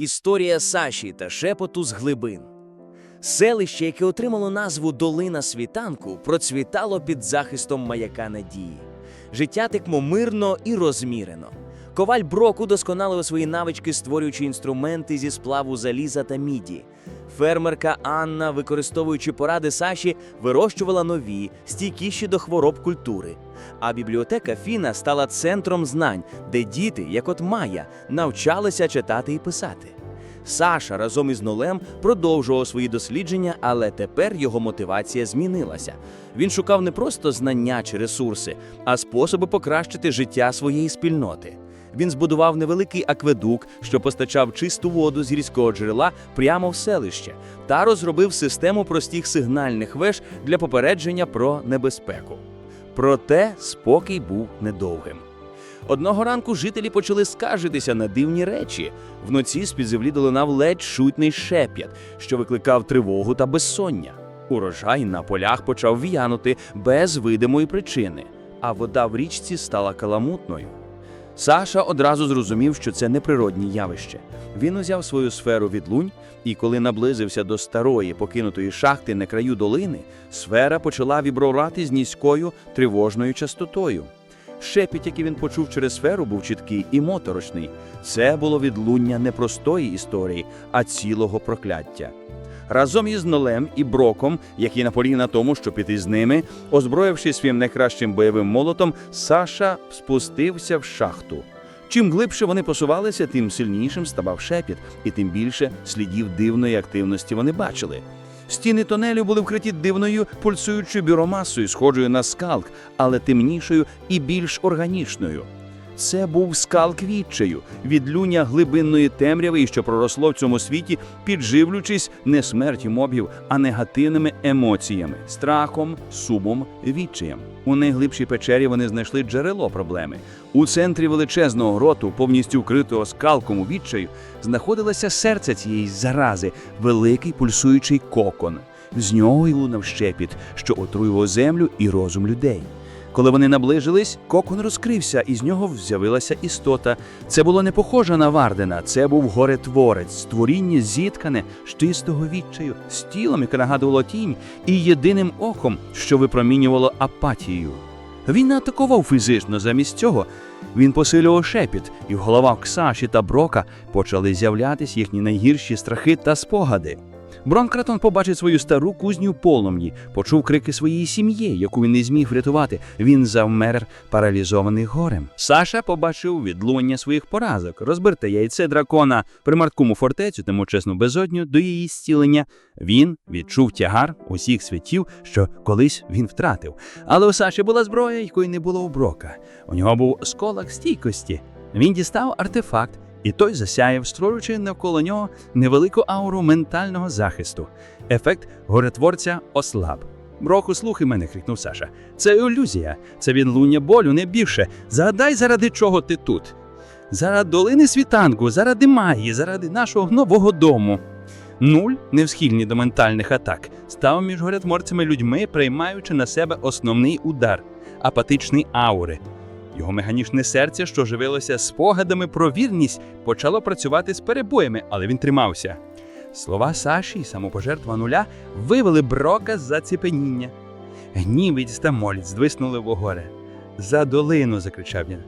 Історія Саші та шепоту з глибин. Селище, яке отримало назву Долина світанку, процвітало під захистом маяка надії. Життя текло мирно і розмірено. Коваль Брок удосконалив свої навички, створюючи інструменти зі сплаву заліза та міді. Фермерка Анна, використовуючи поради Саші, вирощувала нові, стійкіші до хвороб культури. А бібліотека Фіна стала центром знань, де діти, як от Майя, навчалися читати і писати. Саша разом із Нолем продовжував свої дослідження, але тепер його мотивація змінилася. Він шукав не просто знання чи ресурси, а способи покращити життя своєї спільноти. Він збудував невеликий акведук, що постачав чисту воду з гірського джерела прямо в селище, та розробив систему простих сигнальних веж для попередження про небезпеку. Проте спокій був недовгим. Одного ранку жителі почали скаржитися на дивні речі. Вночі з-під землі долинав ледь чутний шепіт, що викликав тривогу та безсоння. Урожай на полях почав в'янути без видимої причини, а вода в річці стала каламутною. Саша одразу зрозумів, що це неприродні явище. Він узяв свою сферу від лунь, і коли наблизився до старої покинутої шахти на краю долини, сфера почала вібрувати з низькою тривожною частотою. Шепіт, який він почув через сферу, був чіткий і моторошний. Це було відлуння не простої історії, а цілого прокляття. Разом із Нолем і Броком, які наполіг на тому, щоб піти з ними, озброївши своїм найкращим бойовим молотом, Саша спустився в шахту. Чим глибше вони посувалися, тим сильнішим ставав шепіт, і тим більше слідів дивної активності вони бачили. Стіни тонелю були вкриті дивною пульсуючою біромасою, схожою на скалк, але темнішою і більш органічною. Це був скалк відчаю, відлюння глибинної темряви, що проросло в цьому світі, підживлюючись не смертю мобів, а негативними емоціями, страхом, сумом, відчаєм. У найглибшій печері вони знайшли джерело проблеми. У центрі величезного гроту, повністю вкритого скалком у відчаю, знаходилося серце цієї зарази, великий пульсуючий кокон. З нього й лунав щепіт, що отруював землю і розум людей. Коли вони наближились, кокон розкрився, і з нього з'явилася істота. Це було не похоже на Вардена, це був горетворець, створіння зіткане з чистого відчаю, з тілом, яке нагадувало тінь, і єдиним оком, що випромінювало апатію. Він не атакував фізично, замість цього він посилював шепіт, і в головах Ксаші та Брока почали з'являтись їхні найгірші страхи та спогади. Бронкратон побачив свою стару кузню полум'ї, почув крики своєї сім'ї, яку він не зміг врятувати. Він завмер, паралізований горем. Саша побачив відлуння своїх поразок, розбите яйце дракона, примарткому фортецю, тому чесну безодню до її зцілення. Він відчув тягар усіх святів, що колись він втратив. Але у Саші була зброя, якої не було у Брока. У нього був сколок стійкості. Він дістав артефакт. І той засяяв, створюючи навколо нього невелику ауру ментального захисту. Ефект горетворця ослаб. Броку, слухай мене, крикнув Саша. Це ілюзія, це відлуння болю, не більше. Загадай, заради чого ти тут. Заради долини світанку, заради магії, заради нашого нового дому. Нуль, невсхильні до ментальних атак, став між горетворцями людьми, приймаючи на себе основний удар апатичний аури. Його механічне серце, що живилося спогадами про вірність, почало працювати з перебоями, але він тримався. Слова Саші самопожертва нуля вивели брока з заціпеніння. Гнівець та моліць здвиснули в горе. За долину, закричав він.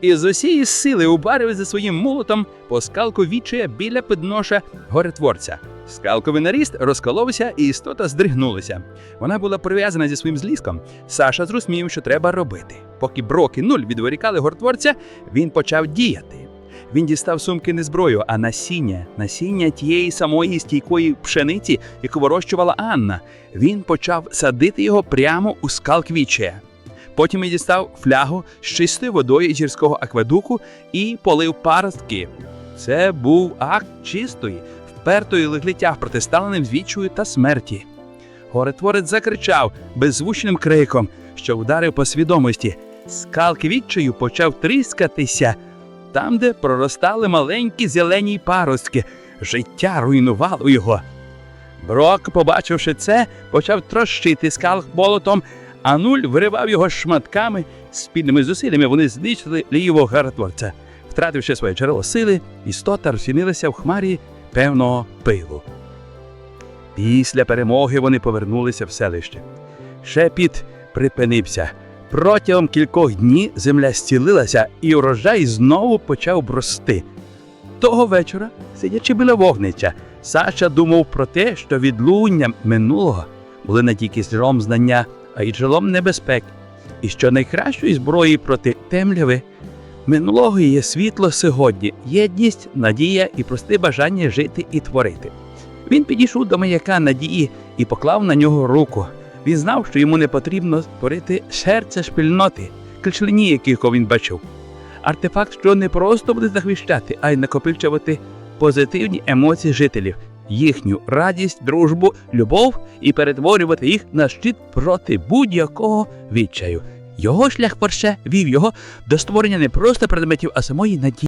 І з усієї сили ударив за своїм молотом по скалку відчая біля підноша горетворця. Скалковий наріст розколовся, і істота здригнулася. Вона була прив'язана зі своїм зліском. Саша зрозумів, що треба робити. Поки Брок нуль відворікали гортворця, він почав діяти. Він дістав сумки не зброю, а насіння, насіння тієї самої стійкої пшениці, яку вирощувала Анна. Він почав садити його прямо у скалк відчая. Потім він дістав флягу з чистою водою із гірського акведуку і полив паростки. Це був акт чистої, впертої леглиття протиставленим звідчою та смерті. Горетворець закричав беззвучним криком, що вдарив по свідомості. Скалк відчаю почав тріскатися там, де проростали маленькі зелені паростки. Життя руйнувало його. Брок, побачивши це, почав трощити скалк болотом, а нуль виривав його шматками. Спільними зусиллями вони знищили лівого гаротворця. Втративши своє джерело сили, істота розчинилася в хмарі певного пилу. Після перемоги вони повернулися в селище. Шепіт припинився. Протягом кількох днів земля зцілилася, і урожай знову почав брости. Того вечора, сидячи біля вогнища, Саша думав про те, що відлуння минулого були не тільки джерелом знання, а й джерелом небезпек, і що найкращою зброєю проти темряви минулого є світло сьогодні, єдність, надія і просте бажання жити і творити. Він підійшов до маяка надії і поклав на нього руку. Він знав, що йому не потрібно створити серце спільноти, ключлині, яких він бачив. Артефакт, що не просто буде захищати, а й накопичувати позитивні емоції жителів, їхню радість, дружбу, любов і перетворювати їх на щит проти будь-якого відчаю. Його шлях перше вів його до створення не просто предметів, а самої надії.